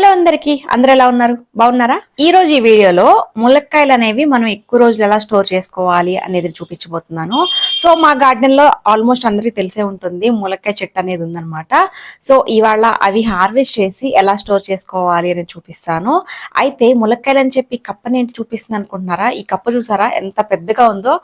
Hello అందరికి. అందరు ఎలా ఉన్నారు? బాగున్నారా? ఈ రోజు ఈ వీడియోలో ములక్కాయలు అనేవి మనం ఎక్కువ రోజులు ఎలా స్టోర్ చేసుకోవాలి అనేది చూపించబోతున్నాను. సో మా గార్డెన్లో ఆల్మోస్ట్ అందరికీ తెలిసే ఉంటుంది ములక్కాయ చెట్టు అనేది ఉందన్నమాట. సో ఇవాళ అవి హార్వెస్ట్ చేసి ఎలా స్టోర్ చేసుకోవాలి అనేది చూపిస్తాను. అయితే ములక్కాయలు అని చెప్పి కప్పని ఏంటి చూపిస్తుంది అనుకుంటున్నారా? ఈ కప్ప చూసారా? ఎంత పెద్దగా ఉందో.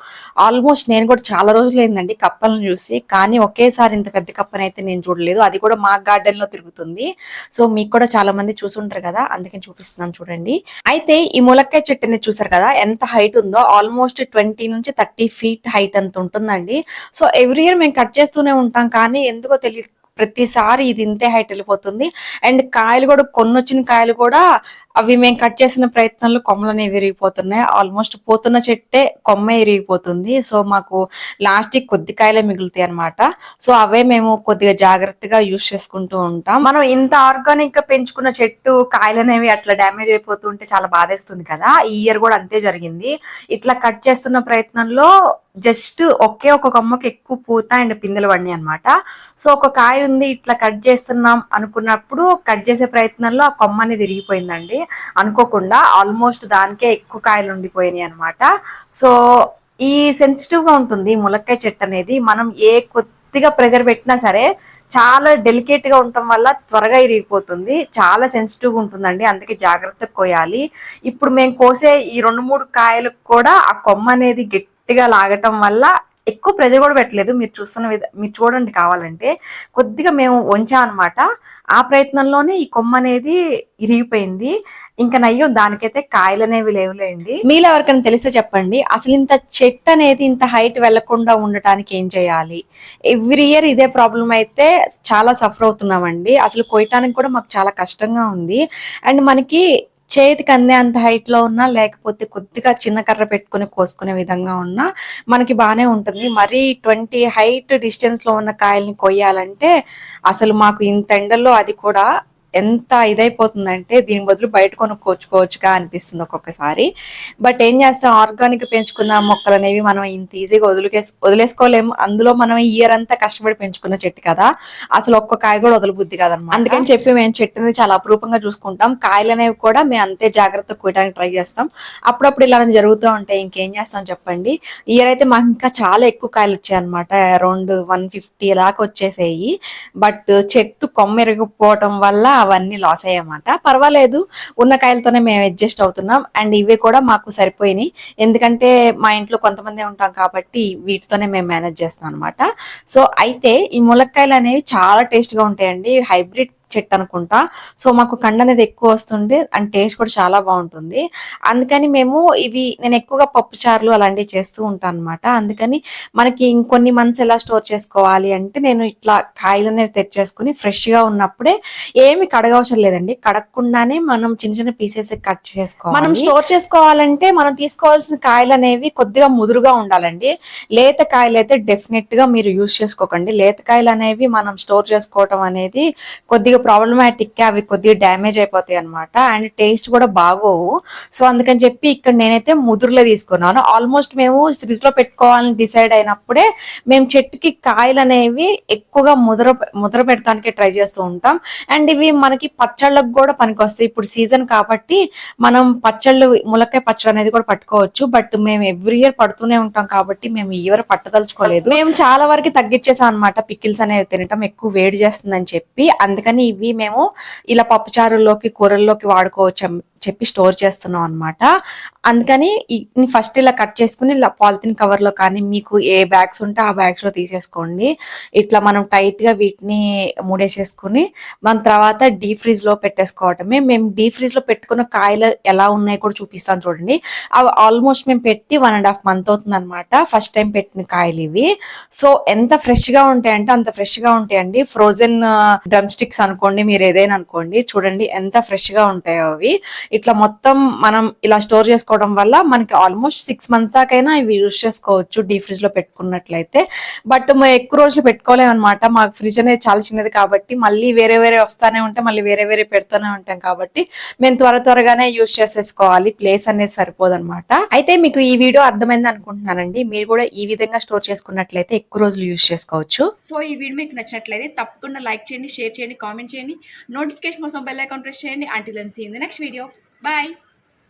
ఆల్మోస్ట్ నేను కూడా చాలా రోజులు అయిందండి కప్పలను చూసి. కానీ ఒకేసారి ఇంత పెద్ద కప్పని అయితే నేను చూడలేదు. అది కూడా మా గార్డెన్లో తిరుగుతుంది. సో మీకు కూడా చాలా మంది చూసుంటారు కదా అందుకని చూపిస్తున్నాను చూడండి. అయితే ఈ ములక్కాయ చెట్టుని చూసారు కదా ఎంత హైట్ ఉందో ఆల్మోస్ట్ ట్వంటీ నుంచి థర్టీ ఫీట్ హైట్ అంత ఉంటుందండి. సో ఎవ్రీ ఇయర్ మేము కట్ చేస్తూనే ఉంటాం కానీ ఎందుకో తెలియదు ప్రతిసారి ఇది ఇంతే హైట్ వెళ్ళిపోతుంది. అండ్ కాయలు కూడా కొన్ని వచ్చిన కాయలు కూడా అవి మేము కట్ చేసిన ప్రయత్నంలో కొమ్మలు అనేవి విరిగిపోతున్నాయి. ఆల్మోస్ట్ పోతున్న చెట్టే కొమ్మ విరిగిపోతుంది. సో మాకు లాస్ట్ కొద్ది కాయలే మిగులుతాయి అనమాట సో అవే మేము కొద్దిగా జాగ్రత్తగా యూస్ చేసుకుంటూ ఉంటాం. మనం ఇంత ఆర్గానిక్గా పెంచుకున్న చెట్టు కాయలు అనేవి అట్లా డ్యామేజ్ అయిపోతుంటే చాలా బాధేస్తుంది కదా. ఈ ఇయర్ కూడా అంతే జరిగింది. ఇట్లా కట్ చేస్తున్న ప్రయత్నంలో జస్ట్ ఒకే ఒక కొమ్మకి ఎక్కువ పూత అండ్ పిందెలు పడినాయి అనమాట సో ఒక కాయ ఉంది ఇట్లా కట్ చేస్తున్నాం అనుకున్నప్పుడు కట్ చేసే ప్రయత్నంలో ఆ కొమ్మ అనేది విరిగిపోయిందండి. అనుకోకుండా ఆల్మోస్ట్ దానికే ఎక్కువ కాయలు ఉండిపోయినాయి అనమాట సో ఈ సెన్సిటివ్గా ఉంటుంది ములక్కాయ చెట్టు అనేది. మనం ఏ కొద్దిగా ప్రెజర్ పెట్టినా సరే చాలా డెలికేట్గా ఉండటం వల్ల త్వరగా ఇరిగిపోతుంది చాలా సెన్సిటివ్ ఉంటుందండి. అందుకే జాగ్రత్తగా కోయాలి. ఇప్పుడు మేము కోసే ఈ రెండు మూడు కాయలకు కూడా ఆ కొమ్మ అనేది గట్టిగా లాగటం వల్ల ఎక్కువ ప్రెజర్ కూడా పెట్టలేదు. మీరు చూస్తున్న విధ మీరు చూడండి కావాలంటే. కొద్దిగా మేము వంచాం అనమాట ఆ ప్రయత్నంలోనే ఈ కొమ్మ అనేది ఇరిగిపోయింది. ఇంకా నయ్యం దానికైతే కాయలు అనేవి లేవులేండి. మీలో ఎవరికైనా తెలిస్తే చెప్పండి. అసలు ఇంత చెట్టు అనేది ఇంత హైట్ వెళ్ళకుండా ఉండటానికి ఏం చేయాలి? ఎవ్రీ ఇయర్ ఇదే ప్రాబ్లం అయితే చాలా సఫర్ అవుతున్నామండి. అసలు కొయ్యటానికి కూడా మాకు చాలా కష్టంగా ఉంది. అండ్ మనకి చేతికి అందే అంత హైట్లో ఉన్నా లేకపోతే కొద్దిగా చిన్న కర్ర పెట్టుకుని కోసుకునే విధంగా ఉన్నా మనకి బాగానే ఉంటుంది. మరీ ట్వంటీ హైట్ డిస్టెన్స్లో ఉన్న కాయల్ని కొయ్యాలంటే అసలు మాకు ఇంత ఎండల్లో అది కూడా ఎంత ఇదైపోతుందంటే దీని బదులు బయట కొనుక్కోవచ్చుకోవచ్చుగా అనిపిస్తుంది ఒక్కొక్కసారి. బట్ ఏం చేస్తాం? ఆర్గానిక్ పెంచుకున్న మొక్కలు అనేవి మనం ఇంత ఈజీగా వదిలికే వదిలేసుకోలేము. అందులో మనం ఇయర్ అంతా కష్టపడి పెంచుకున్న చెట్టు కదా. అసలు ఒక్క కాయ కూడా వదలబుద్ది కదనమాట. అందుకని చెప్పి మేము చెట్టుని చాలా అపరూపంగా చూసుకుంటాం. కాయలు అనేవి కూడా మేము అంతే జాగ్రత్త కోయడానికి ట్రై చేస్తాం. అప్పుడప్పుడు ఇలా జరుగుతూ ఉంటాయి ఇంకేం చేస్తాం చెప్పండి? ఇయర్ అయితే మాకు ఇంకా చాలా ఎక్కువ కాయలు వచ్చాయి అనమాట అరౌండ్ వన్ ఫిఫ్టీ దాకా వచ్చేసాయి. బట్ చెట్టు కొమ్మెరగిపోవటం వల్ల అవన్నీ లాస్ అయ్యాయన్నమాట. పర్వాలేదు ఉన్న కాయలతోనే మేము అడ్జస్ట్ అవుతున్నాం. అండ్ ఇవి కూడా మాకు సరిపోయినాయి. ఎందుకంటే మా ఇంట్లో కొంతమంది ఉంటాం కాబట్టి వీటితోనే మేము మేనేజ్ చేస్తాం అనమాట సో అయితే ఈ ములక్కాయలు అనేవి చాలా టేస్ట్గా ఉంటాయండి. హైబ్రిడ్ చెట్టు అనుకుంటా. సో మాకు కండ అనేది ఎక్కువ వస్తుండే అండ్ టేస్ట్ కూడా చాలా బాగుంటుంది. అందుకని మేము ఇవి నేను ఎక్కువగా పప్పు చారులు అలాంటివి చేస్తూ ఉంటాను అనమాట అందుకని మనకి ఇంకొన్ని మంత్స్ ఎలా స్టోర్ చేసుకోవాలి అంటే నేను ఇట్లా కాయలు అనేవి తెచ్చేసుకుని ఫ్రెష్గా ఉన్నప్పుడే ఏమి కడగవసరం లేదండి. కడగకుండానే మనం చిన్న చిన్న పీసెస్ కట్ చేసుకోవాలి. మనం స్టోర్ చేసుకోవాలంటే మనం తీసుకోవాల్సిన కాయలు అనేవి కొద్దిగా ముదురుగా ఉండాలండి. లేత కాయలు అయితే డెఫినెట్గా మీరు యూజ్ చేసుకోకండి. లేత కాయలు అనేవి మనం స్టోర్ చేసుకోవటం అనేది కొద్దిగా ప్రాబ్లమాటిక్ అవి కొద్దిగా డ్యామేజ్ అయిపోతాయి అనమాట అండ్ టేస్ట్ కూడా బాగోవు. సో అందుకని చెప్పి ఇక్కడ నేనైతే ముదురులో తీసుకున్నాను. ఆల్మోస్ట్ మేము ఫ్రిడ్జ్లో పెట్టుకోవాలని డిసైడ్ అయినప్పుడే మేము చెట్టుకి కాయలు అనేవి ఎక్కువగా ముద్ర ముద్ర పెడతానికి ట్రై చేస్తూ ఉంటాం. అండ్ ఇవి మనకి పచ్చళ్ళకు కూడా పనికొస్తాయి. ఇప్పుడు సీజన్ కాబట్టి మనం పచ్చళ్ళు ములక్కాయ పచ్చడి అనేది కూడా పట్టుకోవచ్చు. బట్ మేము ఎవ్రీ ఇయర్ పడుతూనే ఉంటాం కాబట్టి మేము ఈ ఇయర్ పట్టదలుచుకోలేదు. మేము చాలా వరకు తగ్గించేసాం అనమాట పికిల్స్ అనేవి తినటం ఎక్కువ వేడి చేస్తుందని చెప్పి. అందుకని ఇవి మేము ఇలా పప్పుచారుల్లోకి కూరల్లోకి వాడుకోవచ్చు. చెప్పి స్టోర్ చేస్తున్నాం అనమాట అందుకని ఫస్ట్ ఇలా కట్ చేసుకుని ఇలా పాలిథిన్ కవర్లో కానీ మీకు ఏ బ్యాగ్స్ ఉంటే ఆ బ్యాగ్స్లో తీసేసుకోండి. ఇట్లా మనం టైట్గా వీటిని ముడేసేసుకుని మన తర్వాత డీ ఫ్రీజ్లో పెట్టేసుకోవటమే. మేము డీ ఫ్రిజ్లో పెట్టుకున్న కాయలు ఎలా ఉన్నాయి కూడా చూపిస్తాను చూడండి. అవి ఆల్మోస్ట్ మేము పెట్టి వన్ అండ్ హాఫ్ మంత్ అవుతుంది అనమాట ఫస్ట్ టైం పెట్టిన కాయలు ఇవి. సో ఎంత ఫ్రెష్గా ఉంటాయంటే అంత ఫ్రెష్గా ఉంటాయండి. ఫ్రోజన్ డ్రమ్ స్టిక్స్ అనుకోండి మీరు ఏదైనా అనుకోండి చూడండి ఎంత ఫ్రెష్గా ఉంటాయో అవి. ఇట్లా మొత్తం మనం ఇలా స్టోర్ చేసుకోవడం వల్ల మనకి ఆల్మోస్ట్ సిక్స్ మంత్ దాకైనా ఇవి యూజ్ చేసుకోవచ్చు డీ ఫ్రిడ్జ్లో పెట్టుకున్నట్లయితే. బట్ మేము ఎక్కువ రోజులు పెట్టుకోలేము అనమాట మాకు ఫ్రిడ్జ్ అనేది చాలా చిన్నది కాబట్టి మళ్ళీ వేరే వేరే వస్తానే ఉంటే మళ్ళీ వేరే వేరే పెడుతూనే ఉంటాం కాబట్టి మేము త్వర త్వరగానే యూస్ చేసేసుకోవాలి. ప్లేస్ అనేది సరిపోదనమాట అయితే మీకు ఈ వీడియో అర్థమైంది అనుకుంటున్నానండి. మీరు కూడా ఈ విధంగా స్టోర్ చేసుకున్నట్లయితే ఎక్కువ రోజులు యూజ్ చేసుకోవచ్చు. సో ఈ వీడియో మీకు నచ్చినట్లయితే తప్పకుండా లైక్ చేయండి షేర్ చేయండి కామెంట్ చేయండి. నోటిఫికేషన్ కోసం బెల్ ఐకాన్ ప్రెస్ చేయండి. Until see in the next video Bye!